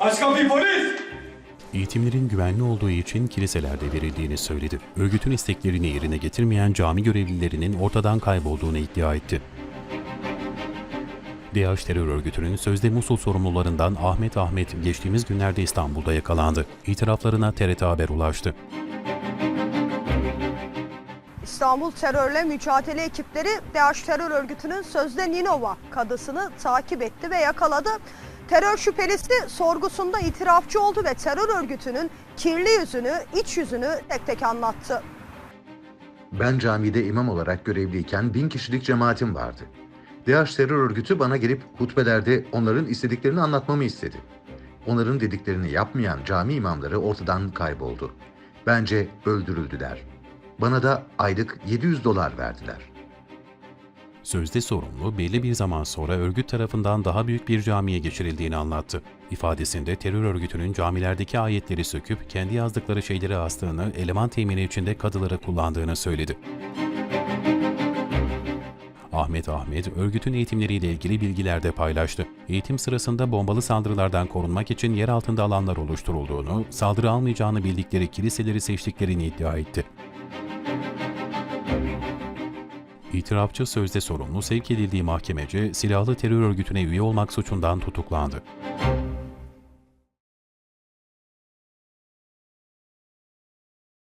Aç kapıyı polis! Eğitimlerin güvenli olduğu için kiliselerde verildiğini söyledi. Örgütün isteklerini yerine getirmeyen cami görevlilerinin ortadan kaybolduğunu iddia etti. DAEŞ terör örgütünün sözde Musul sorumlularından Ahmet Ahmet geçtiğimiz günlerde İstanbul'da yakalandı. İtiraflarına TRT Haber ulaştı. İstanbul terörle mücadele ekipleri DAEŞ terör örgütünün sözde Ninova kadısını takip etti ve yakaladı. Terör şüphelisi sorgusunda itirafçı oldu ve terör örgütünün kirli yüzünü, iç yüzünü tek tek anlattı. Ben camide imam olarak görevliyken bin kişilik cemaatim vardı. DH terör örgütü bana gelip hutbelerde onların istediklerini anlatmamı istedi. Onların dediklerini yapmayan cami imamları ortadan kayboldu. Bence öldürüldüler. Bana da aylık 700 dolar verdiler. Sözde sorumlu belli bir zaman sonra örgüt tarafından daha büyük bir camiye geçirildiğini anlattı. İfadesinde terör örgütünün camilerdeki ayetleri söküp kendi yazdıkları şeyleri astığını, eleman temini içinde kadıları kullandığını söyledi. Ahmet Ahmet, örgütün eğitimleriyle ilgili bilgiler de paylaştı. Eğitim sırasında bombalı saldırılardan korunmak için yer altında alanlar oluşturulduğunu, saldırı almayacağını bildikleri kiliseleri seçtiklerini iddia etti. İtirafçı sözde sorumlu sevk edildiği mahkemece silahlı terör örgütüne üye olmak suçundan tutuklandı.